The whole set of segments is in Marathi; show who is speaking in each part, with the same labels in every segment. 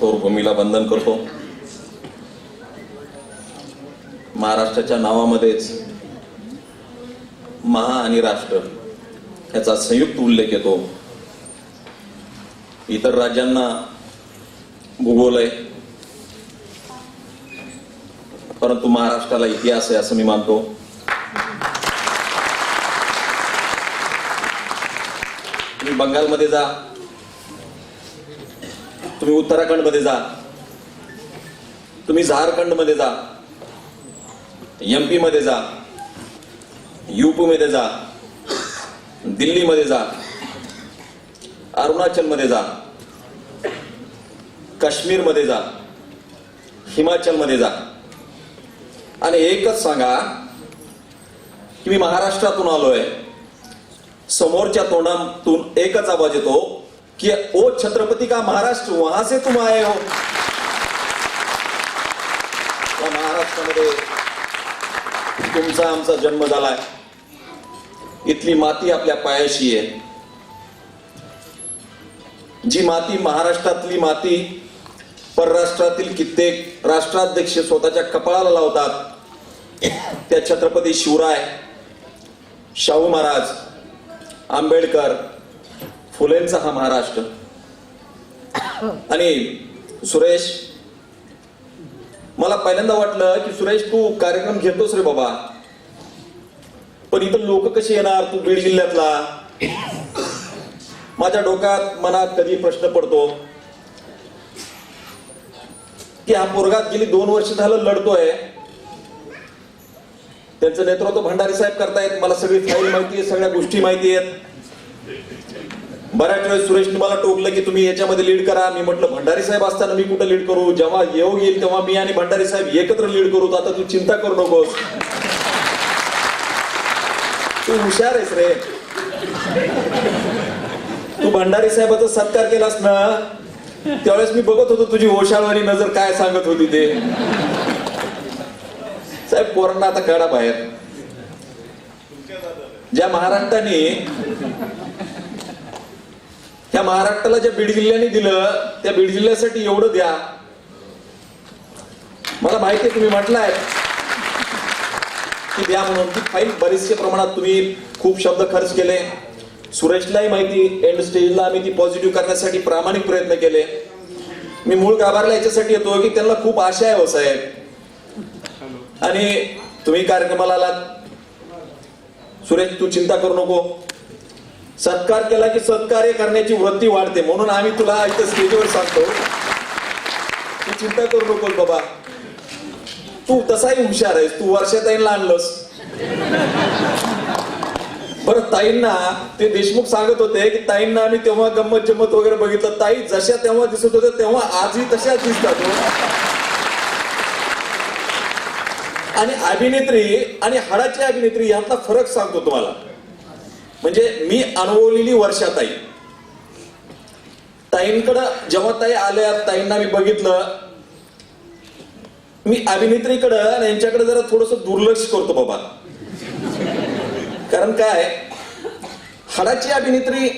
Speaker 1: थोर भूमीला वंदन करतो. महाराष्ट्राच्या नावामध्येच महा आणि राष्ट्र याचा संयुक्त उल्लेख येतो. इतर राज्यांना भूगोल आहे. परंतु महाराष्ट्राला इतिहास आहे असं मी मानतो. बंगालमध्ये जा तुम्ही उत्तराखंडमध्ये जा. तुम्ही झारखंडमध्ये जा. एमपी मध्ये जा. युपी मध्ये जा. दिल्लीमध्ये जा. अरुणाचलमध्ये जा. काश्मीरमध्ये जा. हिमाचलमध्ये जा. आणि एकच सांगा की मी महाराष्ट्रातून आलोय. समोरच्या तोंडातून एकच आवाज येतो. कि ओ छत्रपति का महाराष्ट्र वहां से तुम आए हो? या महाराष्ट्रामध्ये तुमचा आमचा जन्म झालाय. इथली माती आपल्या पायाशी आहे. जी माती महाराष्ट्रातली माती परराष्ट्रातील कित्येक राष्ट्राध्यक्ष स्वतःच्या कपाळाला लावतात त्या छत्रपती शिवराय शाहू महाराज आंबेडकर फुलेंचा हा महाराष्ट्र. आणि सुरेश मला पहिल्यांदा वाटलं की सुरेश तू कार्यक्रम घेतोस रे बाबा. पण इथं लोक कसे येणार तू बीड जिल्ह्यातला? माझ्या डोक्यात मनात कधी प्रश्न पडतो? की हा पोरगात गेली दोन वर्ष झालं लढतोय. त्यांचं नेतृत्व भंडारी साहेब करतायत. मला सगळी फाईल माहिती आहे सगळ्या गोष्टी माहिती आहेत. बऱ्याच वेळेस सुरेशने मला टोकलं की तुम्ही याच्यामध्ये लीड करा. मी म्हटलं भंडारी साहेब असताना मी कुठं लीड करू? जेव्हा येऊ येईल तेव्हा मी आणि भंडारी साहेब एकत्र लीड करू. आता तू चिंता करू नकोस. तू हुशार आहेस रे. तू भंडारी साहेबाचा सत्कार केलास ना त्यावेळेस मी बघत होतो तुझी ओशाळवाणी नजर काय सांगत होती ते. साहेब पोरांना आता काढा बाहेर. ज्या महाराष्ट्राने त्या महाराष्ट्राला ज्या बीड जिल्ह्याने दिलं त्या बीड जिल्ह्यासाठी एवढं द्या. मला माहिती आहे तुम्ही म्हटलंय. की द्या म्हणून. ती फाईल बरेचशे प्रमाणात तुम्ही खूप शब्द खर्च केले. सुरेशलाही माहिती एंड स्टेजला आम्ही ती पॉझिटिव्ह करण्यासाठी प्रामाणिक प्रयत्न केले. मी मूळ गाभारला याच्यासाठी येतो की त्यांना खूप आशा आहे हो साहेब. आणि तुम्ही कार्यक्रमाला आलात. सुरेश तू चिंता करू नको. सत्कार केला की सत्कार्य करण्याची वृत्ती वाढते. म्हणून आम्ही तुला इथं स्टेजवर सांगतो. तू चिंता करू नकोस बाबा. तू तसाही हुशार आहेस. तू वर्षाताईंना आणलंस. बरं ताईंना ते देशमुख सांगत होते की ताईंना आम्ही तेव्हा गंमत जम्मत वगैरे बघितलं. ताई जशा तेव्हा दिसत होत्या तेव्हा आजही तशाच दिसतात हो. आणि अभिनेत्री आणि हाडाची अभिनेत्री यातला फरक सांगतो तुम्हाला. म्हणजे मी अनुभवलेली वर्षाताई ताईंकडं जेव्हा ताई आल्या ताईंना मी बघितलं मी अभिनेत्रीकडं आणि यांच्याकडे जरा थोडस दुर्लक्ष करतो बाबा. कारण काय हाडाची अभिनेत्री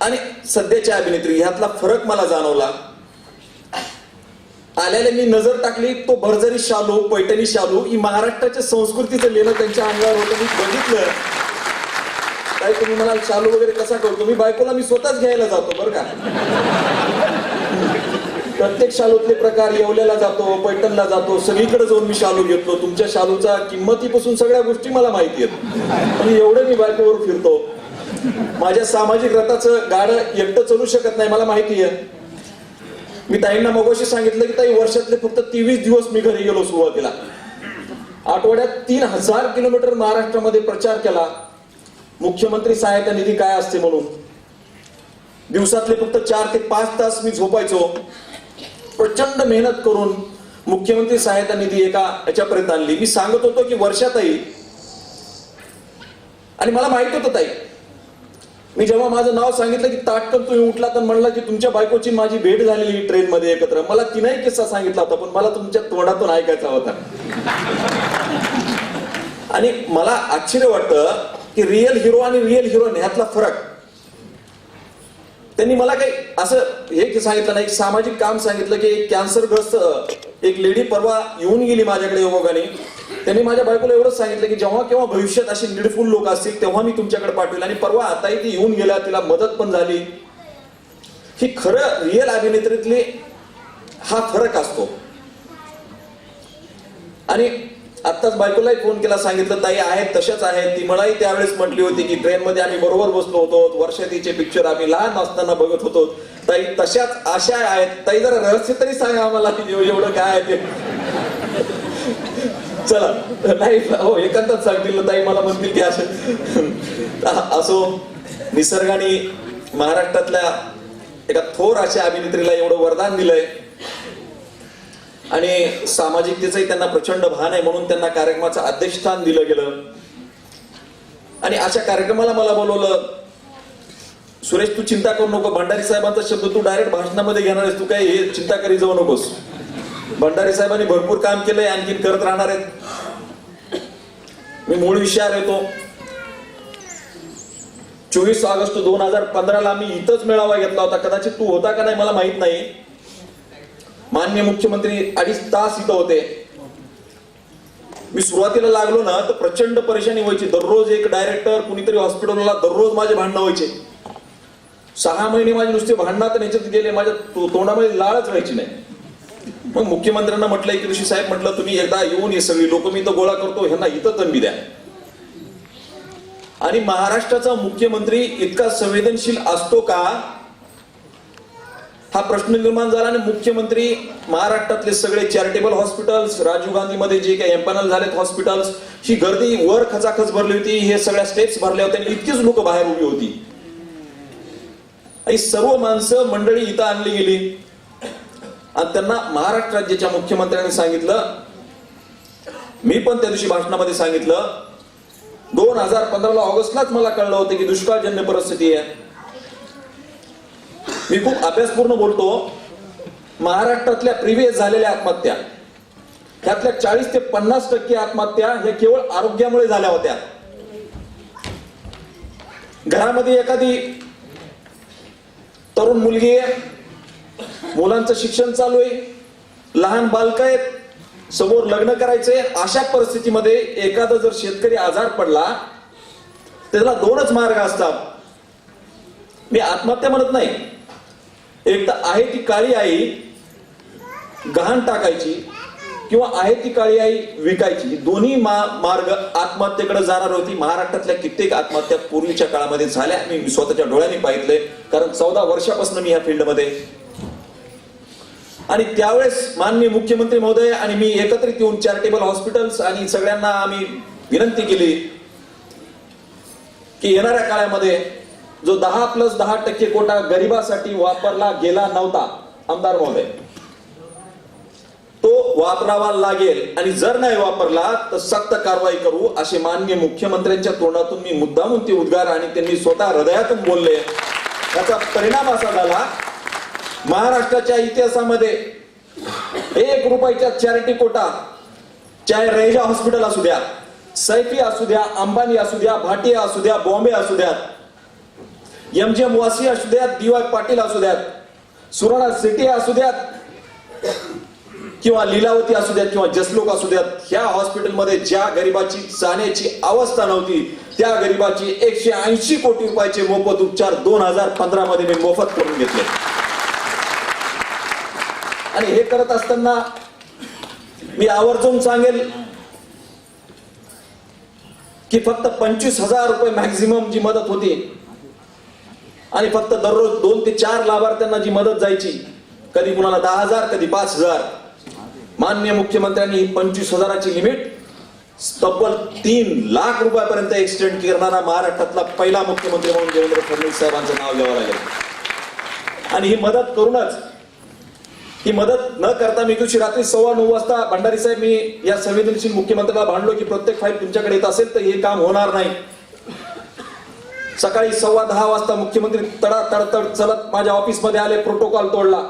Speaker 1: आणि सध्याची अभिनेत्री ह्यातला फरक मला जाणवला. आल्याने मी नजर टाकली तो भरजरी शालू पैठणी शालू ही महाराष्ट्राच्या संस्कृतीचं लेणं त्यांच्या अंगावर होतं. मी बघितलं. काय तुम्ही म्हणाल शालू वगैरे कसा करतो मी बायकोला मी स्वतःच घ्यायला जातो बरं का? प्रत्येक शालूतले प्रकार येवल्याला जातो पैठणला जातो सगळीकडे जाऊन मी शालू घेतलो तुमच्या शालूचा किंमतीपासून सगळ्या गोष्टी मला माहिती आहेत. आणि एवढं मी बायकोवर फिरतो. माझ्या सामाजिक रथाचं गाडं एकटं चालू शकत नाही मला माहिती आहे. मी ताईंना मगोशी सांगितलं की ताई वर्षातले फक्त तेवीस दिवस मी घरी गेलो सुरुवातीला. आठवड्यात तीन हजार किलोमीटर महाराष्ट्रामध्ये प्रचार केला. मुख्यमंत्री सहायता निधी काय असते म्हणून? दिवसातले फक्त चार ते पाच तास मी झोपायचो. प्रचंड मेहनत करून मुख्यमंत्री सहायता निधी एका याच्यापर्यंत आणली. मी सांगत होतो की वर्षाताई आणि मला माहीत होतं ताई मी जेव्हा माझं नाव सांगितलं की ताटकन तुम्ही उठला तर म्हणला की तुमच्या बायकोची माझी भेट झालेली ट्रेन मध्ये एकत्र. मला तिनाही किस्सा सांगितला होता पण मला तुमच्या तोंडातून ऐकायचा होता. आणि मला आश्चर्य वाटतं की रिअल हिरो आणि रिअल हिरोईन ह्यातला फरक. त्यांनी मला काही असं हे सांगितलं नाही एक सामाजिक काम सांगितलं की एक कॅन्सरग्रस्त एक लेडी परवा येऊन गेली माझ्याकडे योगाने. त्यांनी माझ्या बायकोला एवढंच सांगितलं की जेव्हा केव्हा भविष्यात अशी निडफुल लोक असतील तेव्हा मी तुमच्याकडे पाठवेल. आणि परवा आताही ती येऊन गेल्या तिला मदत पण झाली. ही खरं रिअल अभिनेत्रीतली हा फरक असतो. आणि आत्ताच बायकोलाही फोन केला सांगितलं ताई आहेत तशाच आहेत. ती मलाही त्यावेळेस म्हटली होती की ट्रेनमध्ये आम्ही बरोबर बसलो होतो वर्षातीचे पिक्चर आम्ही लहान असताना बघत होतो. ताई तशाच आशा आहेत. ताई जरा रहस्य तरी सांगा आम्हाला की एवढं काय आहे ते. चला. नाही हो एकांतात सांगतील ताई मला म्हणतील की असं. असो निसर्गाने महाराष्ट्रातल्या एका थोर अशा अभिनेत्रीला एवढं वरदान दिलंय. आणि सामाजिकतेचंही त्यांना प्रचंड भान आहे म्हणून त्यांना कार्यक्रमाचं अध्यक्षस्थान दिलं गेलं. आणि अशा कार्यक्रमाला मला बोलवलं सुरेश तू चिंता करू नको. भंडारी साहेबांचा शब्द तू डायरेक्ट भाषणामध्ये घेणार आहेस. तू काय हे चिंता करी जाऊ नकोस. भंडारी साहेबांनी भरपूर काम केलंय आणखीन करत राहणार आहेत. मी मूळ विषयावर येतो. चोवीस ऑगस्ट दोन हजार पंधराला मी इथंच मेळावा घेतला होता. कदाचित तू होता का नाही मला माहीत नाही. मान्य मुख्यमंत्री अडीच तास इथं होते. मी सुरुवातीला लागलो ना तर प्रचंड परेशानी व्हायची. दररोज एक डायरेक्टर कुणीतरी हॉस्पिटलला दररोज माझे भांडणं व्हायचे. सहा महिने माझे नुसते भांडणात याच्यात गेले माझ्या तोंडामध्ये लाळच व्हायची नाही. मग मुख्यमंत्र्यांना म्हटलं एक दिवशी साहेब म्हटलं तुम्ही एकदा येऊन ये सगळी लोक मी इथं गोळा करतो ह्यांना इथं तंबी द्या. आणि महाराष्ट्राचा मुख्यमंत्री इतका संवेदनशील असतो का हा प्रश्न निर्माण झाला आणि मुख्यमंत्री महाराष्ट्रातले सगळे चॅरिटेबल हॉस्पिटल्स राजीव गांधीमध्ये जे काही एम्पॅनल झालेत हॉस्पिटल्स ही गर्दी वर खचाखच भरली होती. हे सगळ्या स्टेप्स भरल्या होत्या आणि इतकीच लोक बाहेर उभी होती. आणि सर्व माणसं मंडळी इथं आणली गेली. आणि त्यांना महाराष्ट्र राज्याच्या मुख्यमंत्र्यांनी सांगितलं मी पण त्या दिवशी भाषणामध्ये सांगितलं दोन हजार पंधराला ऑगस्टलाच मला कळलं होतं की दुष्काळजन्य परिस्थिती आहे. मी खूप अभ्यासपूर्ण बोलतो. महाराष्ट्रातल्या प्रिव्हियस झालेल्या आत्महत्या. त्यातल्या चाळीस ते पन्नास टक्के आत्महत्या हे केवळ आरोग्यामुळे झाल्या होत्या. घरामध्ये एखादी तरुण मुलगी आहे. मुलांचं शिक्षण चालू आहे. लहान बालक आहेत. समोर लग्न करायचे अशा परिस्थितीमध्ये एखादा जर शेतकरी आजार पडला त्याला दोनच मार्ग असतात. मी आत्महत्या म्हणत नाही. एक तर आहे ती काळी आई गहाण टाकायची किंवा आहे ती काळी आई विकायची. दोन्ही मा- मार्ग आत्महत्येकडे जाणार होती. महाराष्ट्रातल्या कित्येक आत्महत्या पूर्वीच्या काळामध्ये झाल्या. मी स्वतःच्या डोळ्यांनी पाहितले कारण चौदा वर्षापासून मी या फील्डमध्ये. आणि त्यावेळेस माननीय मुख्यमंत्री महोदय आणि मी एकत्रित येऊन चॅरिटेबल हॉस्पिटल्स आणि सगळ्यांना आम्ही विनंती केली की येणाऱ्या काळामध्ये जो दहा प्लस दहा टक्के कोटा गरिबासाठी वापरला गेला नव्हता आमदार महोदय. तो वापरावा लागेल आणि जर नाही वापरला तर सक्त कारवाई करू असे माननीय मुख्यमंत्र्यांच्या तोंडातून मी मुद्दामून ते उद्गार आणि त्यांनी स्वतः हृदयातून बोलले. याचा परिणाम असा झाला महाराष्ट्राच्या इतिहासामध्ये एक रुपयाच्या चॅरिटी कोटा चाहे रेजा हॉस्पिटल असू द्या सैफी असू द्या अंबानी असू द्या भाटिया असू द्या बॉम्बे असू द्या एम जी एम वासी असू द्यात डी वाय पाटील असू द्यात सुराणा सिटी असू द्यात किंवा लीलावती असू द्यात किंवा जसलोक असू द्यात ह्या हॉस्पिटलमध्ये ज्या गरिबाची जाण्याची अवस्था नव्हती त्या गरिबाची एकशे ऐंशी कोटी रुपयाचे मोफत उपचार दोन हजार पंधरा मध्ये मी मोफत करून घेतले. आणि हे करत असताना मी आवर्जून सांगेल की फक्त पंचवीस हजार रुपये मॅक्झिमम जी मदत होती. आणि फक्त दररोज दोन ते चार लाभार्थ्यांना जी मदत जायची कधी कुणाला दहा हजार कधी पाच हजार. मान्य मुख्यमंत्र्यांनी ही पंचवीस हजाराची लिमिट तब्बल तीन लाख रुपयापर्यंत एक्सटेंड करणारा महाराष्ट्रातला पहिला मुख्यमंत्री म्हणून देवेंद्र फडणवीस साहेबांचं नाव घ्यावं लागेल. आणि ही मदत करूनच ही मदत न करता मी दिवशी रात्री सव्वा नऊ वाजता भंडारी साहेब मी या संवेदनशील मुख्यमंत्र्याला भांडलो की प्रत्येक फाईल तुमच्याकडे येत असेल तर हे काम होणार नाही. सकाळी सव्वा दहा वाजता मुख्यमंत्री तडा तडतड चलत माझ्या ऑफिसमध्ये आले प्रोटोकॉल तोडला.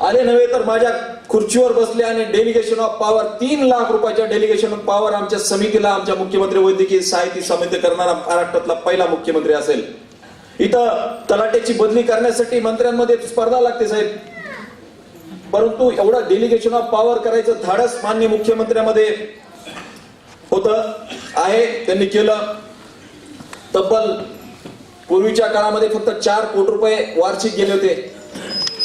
Speaker 1: आले नव्हे तर माझ्या खुर्चीवर बसले आणि डेलिगेशन ऑफ पॉवर तीन लाख रुपयाच्या डेलिगेशन ऑफ पॉवर आमच्या समितीला आमच्या मुख्यमंत्री वैद्यकीय साहित्य समिती करणारा महाराष्ट्रातला पहिला मुख्यमंत्री असेल. इथं तलाट्याची बदली करण्यासाठी मंत्र्यांमध्ये स्पर्धा लागते साहेब. परंतु एवढा डेलिगेशन ऑफ पॉवर करायचं धाडस मान्य मुख्यमंत्र्यांमध्ये होत आहे त्यांनी केलं. तब्बल पूर्वीच्या काळामध्ये फक्त चार कोटी रुपये वार्षिक गेले होते.